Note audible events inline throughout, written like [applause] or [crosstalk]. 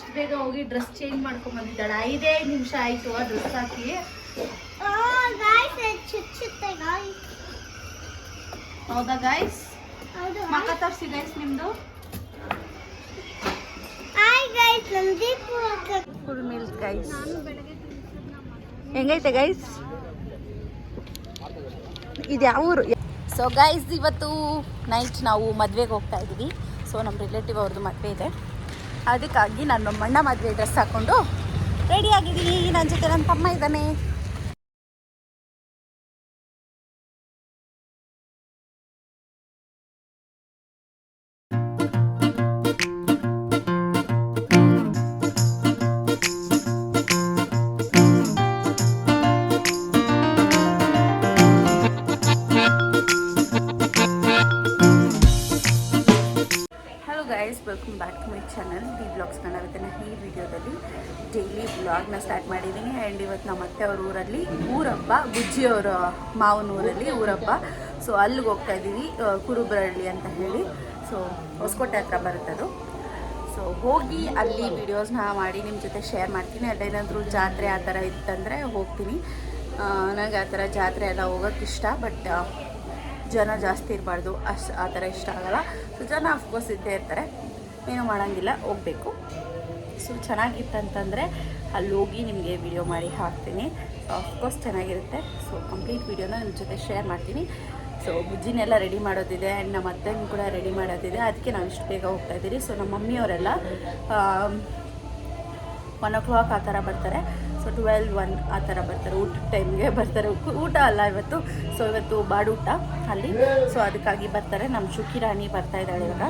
ಅಷ್ಟು ಬೇಗ ಹೋಗಿ ಡ್ರೆಸ್ ಚೇಂಜ್ ಮಾಡ್ಕೊಂಡ್ ಬಂದಿದ್ದಾಳೆ. ಐದೇ ನಿಮಿಷ ಆಯ್ತು ಆ ಡ್ರೆಸ್ ಹಾಕಿ. ಹೌದಾ ಗಾಯ್ಸ್ ಮಕ್ಕ ತೋರಿಸಿ ಗೈಸ್ ನಿಮ್ದು. ಫುಲ್ ಮಿಲ್ಕ್ ಗೈಸ್ ಹೆಂಗೈತೆ ಗೈಸ್ ಇದು ಯಾವ ಊರು? ಸೊ ಗೈಸ್ ಇವತ್ತು ನೈಟ್ ನಾವು ಮದುವೆಗೆ ಹೋಗ್ತಾ ಇದ್ದೀವಿ. ಸೊ ನಮ್ಮ ರಿಲೇಟಿವ್ ಅವ್ರದ್ದು ಮದುವೆ ಇದೆ. ಅದಕ್ಕಾಗಿ ನಾನು ನಮ್ಮಣ್ಣ ಮದುವೆ ಡ್ರೆಸ್ ಹಾಕ್ಕೊಂಡು ರೆಡಿ ಆಗಿದ್ದೀನಿ. ನನ್ನ ಜೊತೆ ನನ್ನ ತಮ್ಮ ಇದ್ದಾನೆ. ಚಾನಲ್ ದಿ ಬ್ಲಾಗ್ಸ್ ಕನ್ನಡದನ್ನ ಈ ವಿಡಿಯೋದಲ್ಲಿ ಡೈಲಿ ಬ್ಲಾಗ್ನ ಸ್ಟಾರ್ಟ್ ಮಾಡಿದ್ದೀನಿ. ಆ್ಯಂಡ್ ಇವತ್ತು ನಮ್ಮ ಅತ್ತೆ ಅವ್ರ ಊರಲ್ಲಿ ಊರಪ್ಪ ಬುಜ್ಜಿಯವರ ಮಾವನ ಊರಲ್ಲಿ ಊರಪ್ಪ. ಸೊ ಅಲ್ಲಿಗೆ ಹೋಗ್ತಾ ಇದ್ದೀವಿ ಕುರುಬ್ರಹಳ್ಳಿ ಅಂತ ಹೇಳಿ. ಸೊ ಹೊಸಕೋಟೆ ಹತ್ರ ಬರುತ್ತದು. ಸೊ ಹೋಗಿ ಅಲ್ಲಿ ವಿಡಿಯೋಸ್ನ ಮಾಡಿ ನಿಮ್ಮ ಜೊತೆ ಶೇರ್ ಮಾಡ್ತೀನಿ. ಅಲ್ಲೇನಾದರೂ ಜಾತ್ರೆ ಆ ಥರ ಇತ್ತಂದರೆ ಹೋಗ್ತೀನಿ. ನನಗೆ ಆ ಥರ ಜಾತ್ರೆ ಎಲ್ಲ ಹೋಗೋಕ್ಕೆ ಇಷ್ಟ ಬಟ್ ಜನ ಜಾಸ್ತಿ ಇರಬಾರ್ದು. ಅಷ್ಟು ಆ ಥರ ಇಷ್ಟ ಆಗಲ್ಲ. ಸೊ ಜನ ಅಫ್ಕೋರ್ಸ್ ಇದ್ದೇ ಇರ್ತಾರೆ. ಏನೂ ಮಾಡೋಂಗಿಲ್ಲ, ಹೋಗಬೇಕು. ಸೊ, ಚೆನ್ನಾಗಿತ್ತಂತಂದರೆ ಅಲ್ಲಿ ಹೋಗಿ ನಿಮಗೆ ವಿಡಿಯೋ ಮಾಡಿ ಹಾಕ್ತೀನಿ. ಸೊ ಅಫ್ಕೋರ್ಸ್ ಚೆನ್ನಾಗಿರುತ್ತೆ. ಸೊ ಕಂಪ್ಲೀಟ್ ವಿಡಿಯೋನ ನಿಮ್ಮ ಜೊತೆ ಶೇರ್ ಮಾಡ್ತೀನಿ. ಸೊ ಬುಜ್ಜಿನೆಲ್ಲ ರೆಡಿ ಮಾಡೋದಿದೆ ಆ್ಯಂಡ್ ನಮ್ಮ ಅತ್ತೆನೂ ಕೂಡ ರೆಡಿ ಮಾಡೋದಿದೆ. ಅದಕ್ಕೆ ನಾವು ಇಷ್ಟು ಬೇಗ ಹೋಗ್ತಾ ಇದ್ದೀರಿ. ಸೊ ನಮ್ಮ ಮಮ್ಮಿಯವರೆಲ್ಲ ಒನ್ ಓ ಕ್ಲಾಕ್ ಆ ಥರ ಬರ್ತಾರೆ. ಸೊ ಟ್ವೆಲ್ ಒನ್ ಆ ಥರ ಬರ್ತಾರೆ. ಊಟದ ಟೈಮ್ಗೆ ಬರ್ತಾರೆ. ಊಟ ಅಲ್ಲ ಇವತ್ತು. ಸೊ ಇವತ್ತು ಬಾಡೂಟ ಅಲ್ಲಿ. ಸೊ ಅದಕ್ಕಾಗಿ ಬರ್ತಾರೆ. ನಮ್ಮ ಶುಕಿ ರಾಣಿ ಬರ್ತಾ ಇದ್ದಾಳೆ ಇವಾಗ.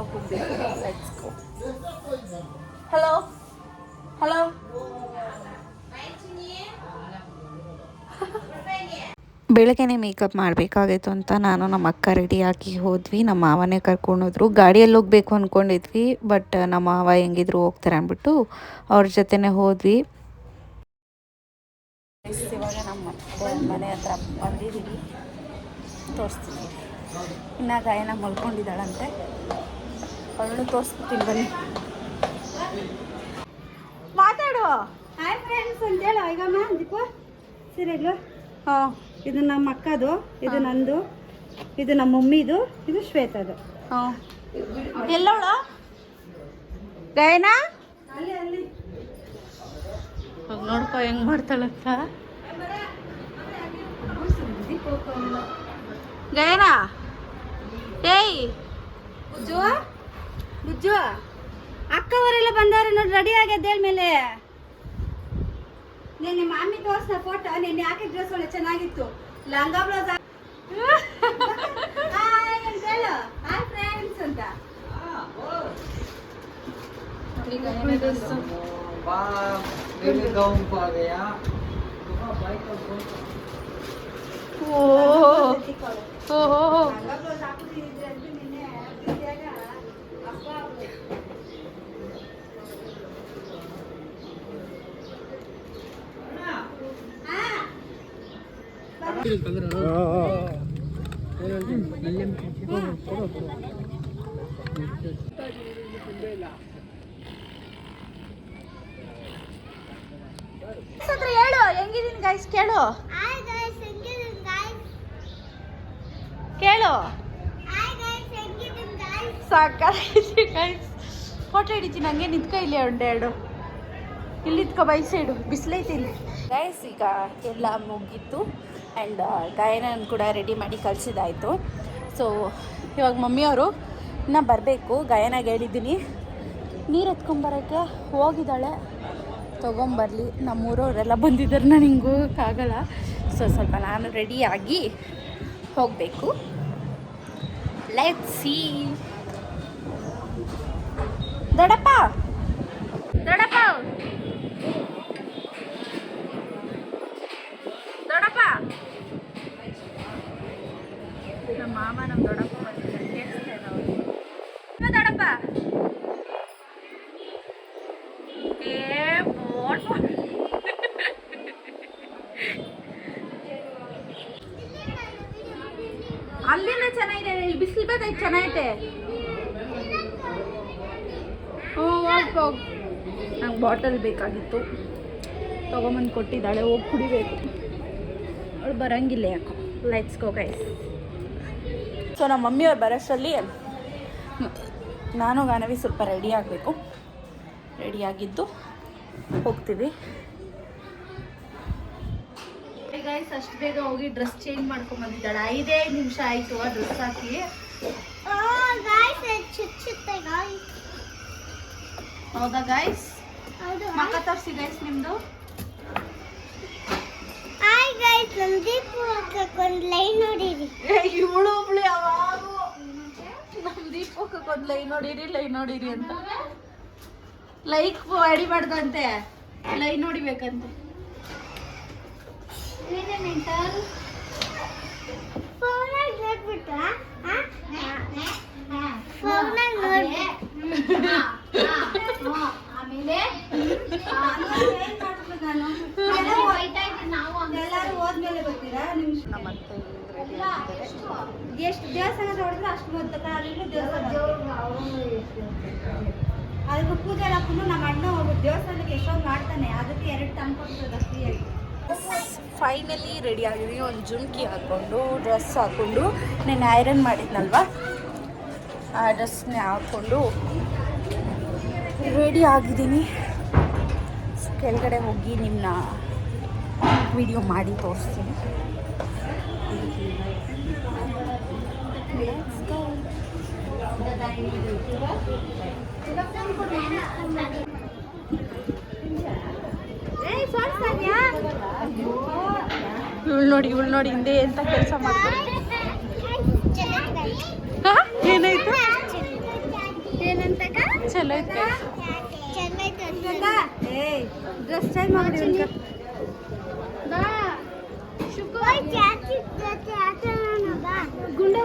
ಹೋಗಬೇಕು ಲೆಟ್ಸ್ ಗೋ ಹಲೋ ಹಲೋ ಬೆಳಗ್ಗೆನೆ ಮೇಕಪ್ ಮಾಡಬೇಕಾಗಿತ್ತು ಅಂತ ನಾನು ನಮ್ಮ ಅಕ್ಕ ರೆಡಿಯಾಗಿ ಹೋದ್ವಿ. ನಮ್ಮ ಮಾವನೇ ಕರ್ಕೊಂಡೋದ್ರು ಗಾಡಿಯಲ್ಲಿ ಹೋಗ್ಬೇಕು ಅಂದ್ಕೊಂಡಿದ್ವಿ ಬಟ್ ನಮ್ಮ ಮಾವ ಹೆಂಗಿದ್ರು ಹೋಗ್ತಾರೆ ಅಂದ್ಬಿಟ್ಟು ಅವ್ರ ಜೊತೆನೇ ಹೋದ್ವಿ. ಇವಾಗ ನಮ್ಮ ಮನೆ ಹತ್ರ ಬಂದಿದ್ದೀವಿ. ತೋರಿಸ್ತೀವಿ ಇನ್ನು ಗಾಯನ ಮಲ್ಕೊಂಡಿದ್ದಾಳಂತೆ. ಅವಳು ತೋರಿಸ್ಬಿಡ್ತೀನಿ ಬನ್ನಿ. ಮಾತಾಡು. ಹಾಯ್ ಫ್ರೆಂಡ್ಸ್ ಅಂತೇಳಿ ಐಗಮ್ಮ ದೀಪ ಸೀರೆಗಳು. ಹಾಂ. ಇದು ನಮ್ಮ ಅಕ್ಕದು ಇದು ನಂದು ಇದು ನಮ್ಮ ಮಮ್ಮಿದು ಇದು ಶ್ವೇತದು. ಹಾಂ. ಎಲ್ಲವಳ ಗಾಯನ ಅಲ್ಲಿ ಅಲ್ಲಿ. ನೋಡ್ಕೊ ಹೆಂಗ್ ಮಾಡ್ತಾಳಂತ ಗಯನಾ ಏಯ್. ಬುಜ್ಜು ಬುಜ್ಜು ಅಕ್ಕವರೆಲ್ಲ ಬಂದವ್ರೆ ನೋಡಿ ರೆಡಿ ಆಗ್ಯದ ಹೇಳ್ಮೇಲೆ ನಿನ್ನೆ ಮಾಮಿ ಮಮ್ಮಿ ಫೋಟೋ ನಿನ್ನೆ ಯಾಕೆ ಡ್ರೆಸ್ ಒಳ್ಳೆ ಚೆನ್ನಾಗಿತ್ತು? ಲಂಗಾ ಬ್ಲೌಸ್ ಅಂತ. ಹೇಳು ಹೆಂಗಿದೀನಿ ಗೈಸ್ ಕೇಳು. ಕೇಳು. ಸಾಕಾಗಿದೆ ಗಾಯ್ಸ್ ಫೋಟೋ ಹಿಡಿತೀನಿ ಹಂಗೆ ನಿಂತ್ಕೊ ಇಲ್ಲಿ ಒಂದೆರಡು ಇಲ್ಲಿ ನಿಂತ್ಕೊ ಬೈ ಸೈಡು ಬಿಸಿಲೈತಿ ಇಲ್ಲಿ. ಗೈಸ್ ಈಗ ಎಲ್ಲ ಮುಗೀತು. ಆ್ಯಂಡ್ ಗಾಯನನ್ನು ಕೂಡ ರೆಡಿ ಮಾಡಿ ಕಳಿಸಿದಾಯಿತು ಸೊ ಇವಾಗ ಮಮ್ಮಿಯವರು ಇನ್ನೂ ಬರಬೇಕು ಗಾಯನಾಗ ಹೇಳಿದ್ದೀನಿ. ನೀರು ಎತ್ಕೊಂಬರೋಕ್ಕೆ ಹೋಗಿದ್ದಾಳೆ. ತೊಗೊಂಬರಲಿ. ನಮ್ಮೂರವರೆಲ್ಲ ಬಂದಿದ್ದಾರೆ. ನಾನು ಹಿಂಗೆ ಸೊ ಸ್ವಲ್ಪ ನಾನು ರೆಡಿಯಾಗಿ ಹೋಗಬೇಕು. ಲೆಟ್ ಸಿ ದೊಡಪ್ಪ ದೊಡಪ್ಪ ನಮ್ಮ ಮಾಮ ನಮ್ಮ ದೊಡ್ಡಪ್ಪ ಬಂದಿದ್ದಾರೆ ಕೇಳಿಸ್ತಾ ಇಲ್ಲ ಅವ್ರಿಗೆ. ಇವ ದೊಡ್ಡಪ್ಪ ಏ ಬೋಟ್ ಅಲ್ಲಿನ ಚೆನ್ನಾಗಿದೆ ಇಲ್ಲಿ ಬಿಸಿಲು ಬೇಕೈತೆ ಚೆನ್ನಾಗೈತೆ ನಂಗೆ ಬಾಟಲ್ ಬೇಕಾಗಿತ್ತು. ತೊಗೊಂಬಂದು ಕೊಟ್ಟಿದ್ದಾಳೆ, ಹೋಗಿ ಕುಡಿಬೇಕು. ಅವಳು ಬರಂಗಿಲ್ಲ ಯಾಕೋ. ಲೈಟ್ಸ್ ಗೋ ಗೈಸ್ ಸೊ ನಮ್ಮ ಮಮ್ಮಿಯವ್ರು ಬರೋಷ್ಟರಲ್ಲಿ ನಾನು ಗಾನವಿ ಸ್ವಲ್ಪ ರೆಡಿ ಆಗಬೇಕು. ರೆಡಿಯಾಗಿದ್ದು ಹೋಗ್ತೀವಿ. ಗೈಸ್ ಅಷ್ಟು ಬೇಗ ಹೋಗಿ ಡ್ರೆಸ್ ಚೇಂಜ್ ಮಾಡ್ಕೊಂಬಂದಿದ್ದಾಳೆ ಐದೇ ನಿಮಿಷ ಆಯಿತು ಆ ಡ್ರೆಸ್ ಹಾಕಿ. ಚುಚ್ಚುತ್ತೆ guys. ಹೌದಾ ಗಾಯ್ಸ್ ಹೌದು ಮಕ್ಕ ತೋರಿಸಿ ಗೈಸ್ ನಿಮ್ಮದು ಹಾಯ್ ಗೈಸ್ ನಂದೀಪ್ ಒಂದು ಲೈನ್ ನೋಡಿರಿ. ಇವಳು ಒಬ್ಳು ಯಾವಾಗ. ನಮ್ಮ ದೀಪಕ್ಕೆ ಒಂದು ಲೈನ್ ನೋಡಿರಿ ಲೈನ್ ನೋಡಿರಿ ಅಂತ. ಲೈಕ್ ಹೊಡಿಬಾರ್ದಂತೆ ಲೈ ನೋಡಿಬೇಕಂತೆ. ಫೋನ್ ನೋಡ್ಬಿಟ್ಟ ನೋಡ್ಬಿಟ್ಟು ಎಲ್ಲರೂ ಹೋದ್ಮೇಲೆ ಬರ್ತೀರಾ ನಮ್ಮತ್ತೆ ಎಷ್ಟು ದೇವಸ್ಥಾನ ನೋಡಿದ್ರೆ ಅಷ್ಟು ಮೊತ್ತ ಅಲ್ಲಿಂದ ದೇವಸ್ಥಾನ ಅದಕ್ಕೆ ಪೂಜೆ ಹಾಕೊಂಡು ನಮ್ಮ ಅಣ್ಣ ಹೋಗಿ ದೇವಸ್ಥಾನಕ್ಕೆ ಎಷ್ಟೊಂದು ಮಾಡ್ತಾನೆ ಅದಕ್ಕೆ ಎರಡು ತಂದ್ಕೊಡ್ತದ ಫ್ರೀಯಾಗಿ ಫೈನಲಿ ರೆಡಿ ಆಗಿದ್ವಿ ಒಂದು ಜುಮ್ಕಿ ಹಾಕ್ಕೊಂಡು ಡ್ರೆಸ್ ಹಾಕ್ಕೊಂಡು ನೆನ್ನೆ ಐರನ್ ಮಾಡಿದ್ನಲ್ವಾ? ಆ ಡ್ರೆಸ್ನೇ ಹಾಕ್ಕೊಂಡು ರೆಡಿ ಆಗಿದ್ದೀನಿ. ಕೆಳಗಡೆ ಹೋಗಿ ನಿಮ್ಮನ್ನ ವಿಡಿಯೋ ಮಾಡಿ ತೋರಿಸ್ತೀನಿ. ಇವಳು ನೋಡಿ ಇವಳು ನೋಡಿ ಹಿಂದೆ ಎಂತ ಕೆಲಸ ಮಾಡ್ತಾರೆ ಚಲೋ ಐತೆ. ಡ್ರೆಸ್ ಚೇಂಜ್ ಮಾಡಿ ಗುಂಡ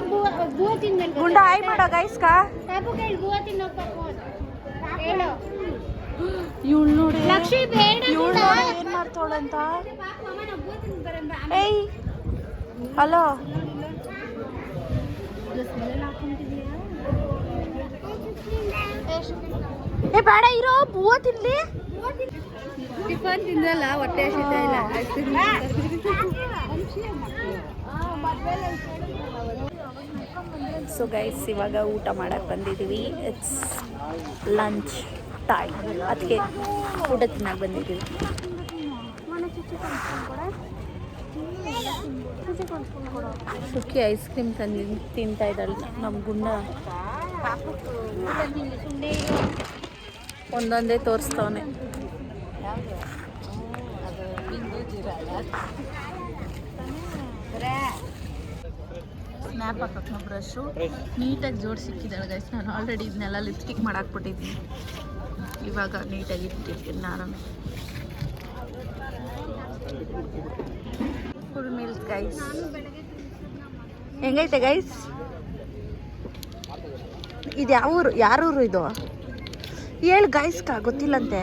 ಬೂವ ತಿನ್ಬೇಕು ಗುಂಡ ಆಯ್ ಮಾಡೋ ಗೈಸ್ಕಾ ಪಾಪು ಕೈ ಬೂವ ತಿನ್ನೋಕ್ ಹೇಳು. ಇವಳು ನೋಡಿ ಲಕ್ಷ್ಮಿ ಬೇಡ ಇವಳು ನೋಡಿ ಏನ್ ಮಾಡ್ತಾಳಂತ ಏಯ್ ಹಲೋ. ಏ ಬೇಡ ಇರೋ ಬೂವ ತಿನ್ಲಿ. ಟಿಫನ್ ತಿಂದ್ರಲ್ಲ ಹೊಟ್ಟೆ ಹಸಿತಾ ಇಲ್ಲ ಸೊ ಗೈಸ್ ಇವಾಗ ಊಟ ಮಾಡಕ್ಕೆ ಬಂದಿದ್ದೀವಿ ಇಟ್ಸ್ ಲಂಚ್ ಟೈಮ್ ಅದಕ್ಕೆ ಊಟ ತಿನ್ನಕ್ಕೆ ಬಂದಿದ್ದೀವಿ ಸುಕ್ಕಿ ಐಸ್ ಕ್ರೀಮ್ ತಂದು ತಿಂತಾ ಇದ್ದಾಳೆ ನಮ್ಮ ಗುಂಡ. ಒಂದೊಂದೇ ತೋರಿಸ್ತವನೆ. ಸ್ನ್ಯಾಪ್ ಹಾಕಕ್ಕೆ ಬ್ರಷು ನೀಟಾಗಿ ಜೋಡಿ ಸಿಕ್ಕಿದ್ದಾಳೆ ಗೈಸ್ ನಾನು ಆಲ್ರೆಡಿ ಇದನ್ನೆಲ್ಲ ಲಿಪ್ಸ್ಟಿಕ್ ಮಾಡಾಕ್ಬಿಟ್ಟಿದ್ದೀನಿ ಇವಾಗ ನೀಟಾಗಿ ಇಟ್ಟಿರ್ತೀನಿ ನಾನು. ಫುಲ್ ಮಿಲ್ಕ್ ಗೈಸ್ ಹೆಂಗೈತೆ ಗೈಸ್ ಇದು ಯಾವ ಊರು ಯಾರ ಊರು ಇದು ಹೇಳು ಗಾಯಿಸ್ಕ ಗೊತ್ತಿಲ್ಲಂತೆ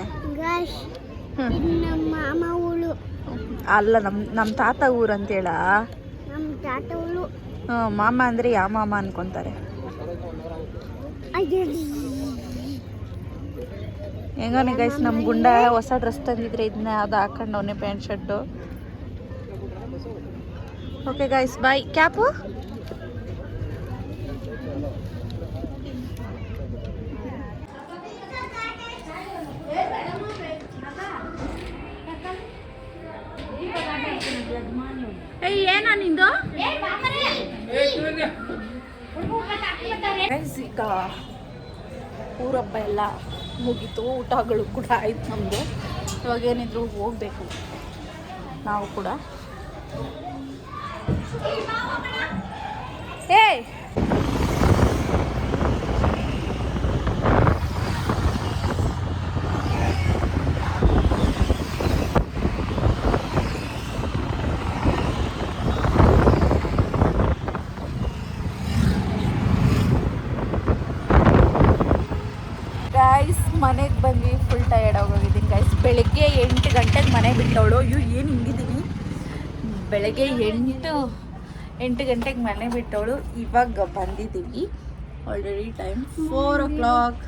ಅಲ್ಲ ನಮ್ಮ ನಮ್ಮ ತಾತ ಊರು ಅಂತೇಳ? ಮಾಮ ಅಂದರೆ ಯಾವ ಮಾಮ ಅನ್ಕೊಂತಾರೆ. ಹೆಂಗನೆ ಗೈಸ್ ನಮ್ಮ ಗುಂಡ ಹೊಸ ಡ್ರೆಸ್ ತಂದಿದ್ರೆ ಇದನ್ನ ಅದು ಹಾಕೊಂಡವನೇ pant shirt okay guys bye cap ಏಯ್ ಏನಾ ನಿಂದು ಗೈಸ್ ಈಗ ಊರಬ್ಬ ಎಲ್ಲ ಮುಗೀತು ಊಟಗಳು ಕೂಡ ಆಯ್ತು ನಮ್ಮದು ಇವಾಗ ಏನಿದ್ರು ಹೋಗಬೇಕು. ನಾವು ಕೂಡ. ಏಯ್ ಗೈಸ್ ಮನೆಗೆ ಬಂದ್ವಿ ಫುಲ್ ಟಯರ್ಡ್ ಆಗೋಗಿದ್ದೀನಿ ಗೈಸ್ ಬೆಳಗ್ಗೆ ಎಂಟು ಗಂಟೆಗೆ ಮನೆ ಬಿಟ್ಟವಳು ಅಯ್ಯೋ ಏನು ಹಿಂಗಿದ್ದೀನಿ ಬೆಳಗ್ಗೆ ಎಂಟು ಎಂಟು ಗಂಟೆಗೆ ಮನೆ ಬಿಟ್ಟವಳು ಇವಾಗ ಬಂದಿದ್ದೀವಿ already time four o'clock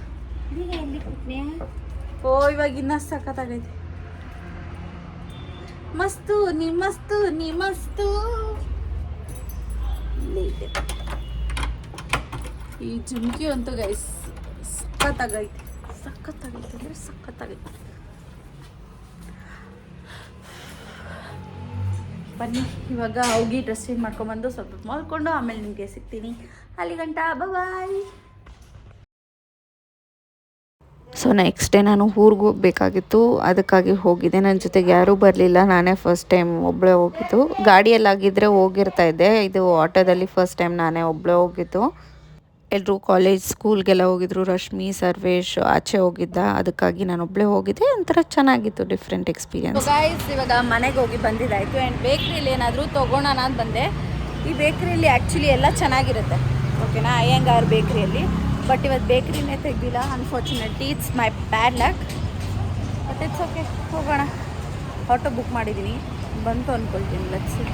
ಓ, ಇವಾಗ ಇನ್ನ ಸಖತ್ತಾಗೈತೆ. ಮಸ್ತು, ನಿಮ್ಮಸ್ತು ನಿಮ್ಮಸ್ತು. ಈ ಜುಮ್ಕಿ ಅಂತೂ ಗೈಸ್ ಸಖತ್ತಾಗೈತೆ. ಸಖತ್ತಾಗೈತೆ ಅಂದ್ರೆ ಸಖತ್ತಾಗೈತೆ. ಬನ್ನಿ. ಇವಾಗ ಹೋಗಿ ಡ್ರೆಸ್ ಚೇಂಜ್ ಮಾಡ್ಕೊಂಬಂದು ಸ್ವಲ್ಪ ಮಲ್ಕೊಂಡು ಆಮೇಲೆ ನಿಮಗೆ ಸಿಗ್ತೀನಿ. ಅಲ್ಲಿ ಗಂಟ ಬಾಯ್ ಸೊ ನೆಕ್ಸ್ಟ್ ಡೇ ನಾನು ಊರಿಗೆ ಹೋಗಬೇಕಾಗಿತ್ತು. ಅದಕ್ಕಾಗಿ ಹೋಗಿದ್ದೆ. ನನ್ನ ಜೊತೆಗೆ ಯಾರೂ ಬರಲಿಲ್ಲ. ನಾನೇ ಫಸ್ಟ್ ಟೈಮ್ ಒಬ್ಬಳೇ ಹೋಗಿದ್ದು. ಗಾಡಿಯಲ್ಲಾಗಿದ್ದರೆ ಹೋಗಿರ್ತಾ ಇದ್ದೆ. ಇದು ಆಟೋದಲ್ಲಿ ಫಸ್ಟ್ ಟೈಮ್ ನಾನೇ ಒಬ್ಬಳೇ ಹೋಗಿದ್ದು. ಎಲ್ಲರೂ ಕಾಲೇಜ್ ಸ್ಕೂಲ್ಗೆಲ್ಲ ಹೋಗಿದ್ರು. ರಶ್ಮಿ, ಸರ್ವೇಶ್ ಆಚೆ ಹೋಗಿದ್ದ. ಅದಕ್ಕಾಗಿ ನಾನು ಒಬ್ಬಳೇ ಹೋಗಿದ್ದೆ. ಒಂಥರ ಚೆನ್ನಾಗಿತ್ತು ಡಿಫ್ರೆಂಟ್ ಎಕ್ಸ್ಪೀರಿಯನ್ಸ್ ಗಾಯ್ಸ್ ಇವಾಗ ಮನೆಗೆ ಹೋಗಿ ಬಂದಿದ್ದಾಯಿತು. ಆ್ಯಂಡ್ ಬೇಕ್ರಿಲಿ ಏನಾದರೂ ತೊಗೊಳೋಣ ಅಂತ ಬಂದೆ. ಈ ಬೇಕ್ರಿಯಲ್ಲಿ ಆ್ಯಕ್ಚುಲಿ ಎಲ್ಲ ಚೆನ್ನಾಗಿರುತ್ತೆ. ಓಕೆನಾ ಅಯ್ಯಂಗಾರ್ ಬೇಕ್ರಿಯಲ್ಲಿ ಬಟ್ ಇವತ್ತು ಬೇಕ್ರಿನೇ ತೆಗ್ದಿಲ್ಲ. Unfortunately it's my bad luck but it's okay ಹೋಗೋಣ. ಆಟೋ ಬುಕ್ ಮಾಡಿದ್ದೀನಿ ಬಂತು ಅಂದ್ಕೊಳ್ತೀನಿ ಲಟ್ಸಿ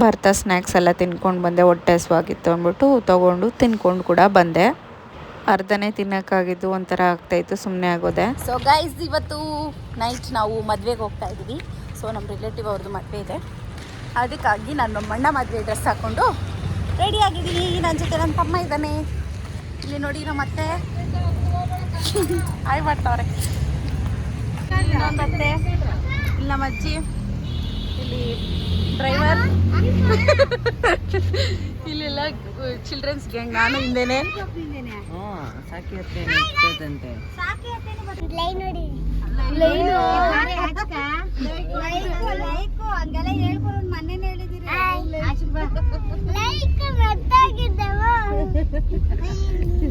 ಬರ್ತಾ ಸ್ನ್ಯಾಕ್ಸ್ ಎಲ್ಲ ತಿನ್ಕೊಂಡು ಬಂದೆ, ಹೊಟ್ಟೆ ಹಸುವಾಗಿತ್ತು ಅಂದ್ಬಿಟ್ಟು ತೊಗೊಂಡು ತಿನ್ಕೊಂಡು ಕೂಡ ಬಂದೆ. ಅರ್ಧನೇ ತಿನ್ನೋಕ್ಕಾಗಿದ್ದು ಒಂಥರ ಆಗ್ತಾಯಿತ್ತು ಸುಮ್ಮನೆ ಆಗೋದೆ. ಸೊ ಗೈಸ್ ಇವತ್ತು ನೈಟ್ ನಾವು ಮದುವೆಗೆ ಹೋಗ್ತಾ ಇದ್ದೀವಿ ಸೊ ನಮ್ಮ ರಿಲೇಟಿವ್ ಅವ್ರದ್ದು ಮದುವೆ ಇದೆ. ಅದಕ್ಕಾಗಿ ನಾನು ನಮ್ಮ ಅಣ್ಣ ಮದುವೆ ಡ್ರೆಸ್ ಹಾಕ್ಕೊಂಡು ರೆಡಿ ಆಗಿದ್ದೀನಿ. ನನ್ನ ಜೊತೆ ನನ್ನ ತಮ್ಮ ಇದ್ದಾನೆ. ಇಲ್ಲಿ ನೋಡಿ ನಮ್ಮ ಅತ್ತೆ. ಆಯ್ ಮಾಡ್ತಾವ್ರೆ ಇಲ್ಲಿ ನಮ್ಮ ಅಜ್ಜಿ. ಇಲ್ಲಿ ಡ್ರೈವರ್ [laughs] ಇಲ್ಲೆಲ್ಲ ಚಿಲ್ಡ್ರನ್ಸ್ ಗ್ಯಾಂಗ್ ನಾನು ಹಿಂದೆನೆ. ಲೈಕ್ [laughs]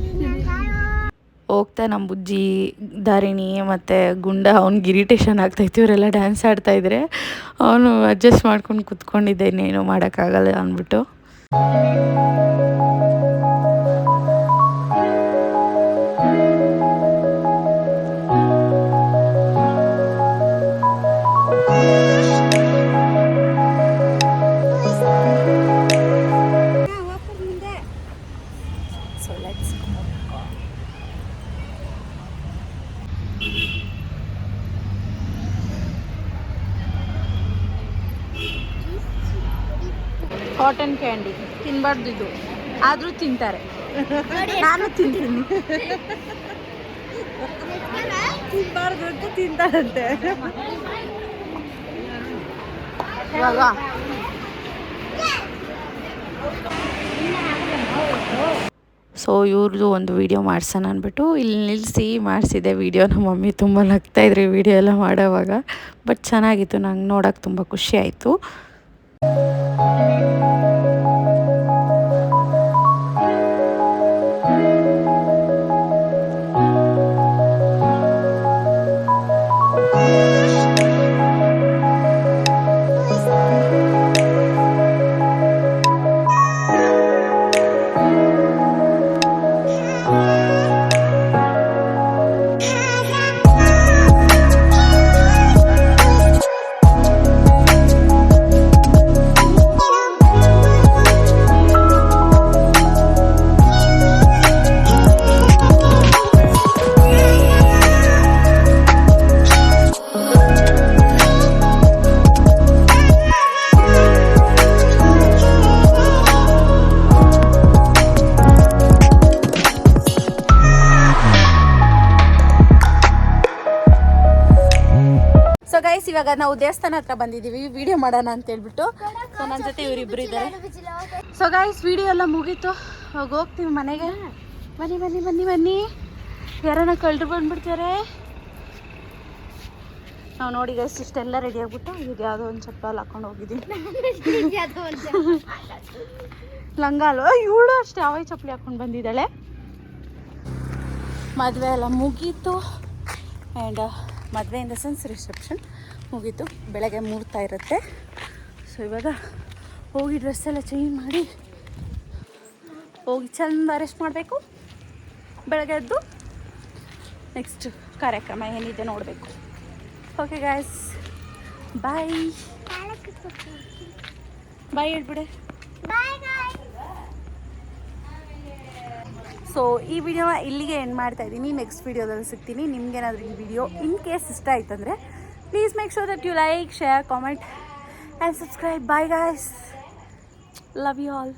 ಹೋಗ್ತಾ ನಮ್ಮ ಬುಜ್ಜಿ, ಧಾರಿಣಿ ಮತ್ತು ಗುಂಡ, ಅವ್ನಿಗೆ ಇರಿಟೇಷನ್ ಆಗ್ತಾಯಿತ್ತು ಇವರೆಲ್ಲ ಡ್ಯಾನ್ಸ್ ಆಡ್ತಾಯಿದ್ರೆ ಅವನು ಅಡ್ಜಸ್ಟ್ ಮಾಡ್ಕೊಂಡು ಕುತ್ಕೊಂಡಿದ್ದೆ, ಇನ್ನೇನು ಮಾಡೋಕ್ಕಾಗಲ್ಲ ಅಂದ್ಬಿಟ್ಟು. ಕಾಟನ್ ಕ್ಯಾಂಡಿ ತಿನ್ಬಾರ್ದು ಇದು. ಆದರೂ ತಿಂತಾರೆ. ನಾನು ತಿಂತೀನಿ. ತಿನ್ಬಾರ್ದು ಅಂತ ತಿಂತಾರಂತೆ. ಇವಾಗ. ಸೊ ಇವ್ರದ್ದು ಒಂದು ವೀಡಿಯೋ ಮಾಡ್ಸೋಣ ಅಂದ್ಬಿಟ್ಟು ಇಲ್ಲಿ ನಿಲ್ಲಿಸಿ ಮಾಡಿಸಿದೆ ವೀಡಿಯೋ ನಮ್ಮ ಮಮ್ಮಿ ತುಂಬ ನಗ್ತಾಯಿದ್ರು ಈ ವಿಡಿಯೋ ಎಲ್ಲ ಮಾಡೋವಾಗ. ಬಟ್ ಚೆನ್ನಾಗಿತ್ತು. ನಂಗೆ ನೋಡೋಕೆ ತುಂಬ ಖುಷಿ ಆಯಿತು. ಇವಾಗ ನಾವು ದೇವಸ್ಥಾನ ಹತ್ರ ಬಂದಿದ್ದೀವಿ ವಿಡಿಯೋ ಮಾಡೋಣ ಅಂತ ಹೇಳ್ಬಿಟ್ಟು. ಸೊ ನನ್ನ ಜೊತೆ ಇವರಿಬ್ರು ಇದ್ದಾರೆ. ಸೊ ಗಾಯ್ಸ್ ವಿಡಿಯೋ ಎಲ್ಲ ಮುಗೀತು. ಅವಾಗ ಹೋಗ್ತೀವಿ ಮನೆಗೆ. ಬನ್ನಿ ಬನ್ನಿ ಬನ್ನಿ ಬನ್ನಿ. ಯಾರನ್ನ ಕಳ್ರು ಬಂದ್ಬಿಡ್ತಾರೆ. ನಾವು ನೋಡಿ ಗೈಸ್ ಇಷ್ಟೆಲ್ಲ ರೆಡಿ ಆಗ್ಬಿಟ್ಟು ಈಗ ಯಾವುದೋ ಒಂದು ಚಪ್ಪಲ್ ಹಾಕೊಂಡು ಹೋಗಿದ್ದೀನಿ ಲಂಗ ಅಲ್ವಾ? ಇವಳು ಅಷ್ಟೇ ಅವಾಯ್ ಚಪ್ಪಲಿ ಹಾಕೊಂಡು ಬಂದಿದ್ದಾಳೆ. ಮದುವೆ ಎಲ್ಲ ಮುಗೀತು. ಆ್ಯಂಡ್ ಮದುವೆ ಇನ್ ದ ಸೆನ್ಸ್ ರಿಸೆಪ್ಷನ್ ಮುಗೀತು. ಬೆಳಗ್ಗೆ ಮೂರ್ತಾ ಇರುತ್ತೆ. ಸೊ ಇವಾಗ ಹೋಗಿ ಡ್ರೆಸ್ ಎಲ್ಲ ಚೇಂಜ್ ಮಾಡಿ ಹೋಗಿ ಚಂದ ರೆಸ್ಟ್ ಮಾಡಬೇಕು. ಬೆಳಗ್ಗೆ ಎದ್ದು ನೆಕ್ಸ್ಟ್ ಕಾರ್ಯಕ್ರಮ ಏನಿದೆ ನೋಡಬೇಕು. ಓಕೆ ಗಾಯ್ಸ್ ಬಾಯ್ ಬಾಯ್ ಹೇಳ್ಬಿಡೆ. ಸೊ ಈ ವಿಡಿಯೋನ ಇಲ್ಲಿಗೆ ಎಂಡ್ ಮಾಡ್ತಾ ಇದ್ದೀನಿ. ನೆಕ್ಸ್ಟ್ ವಿಡಿಯೋದಲ್ಲಿ ಸಿಗ್ತೀನಿ. ನಿಮ್ಗೇನಾದರೂ ಈ ವಿಡಿಯೋ ಇನ್ ಕೇಸ್ ಇಷ್ಟ ಆಯ್ತಂದರೆ Please make sure that you like, share, comment and subscribe. Bye guys. Love you all.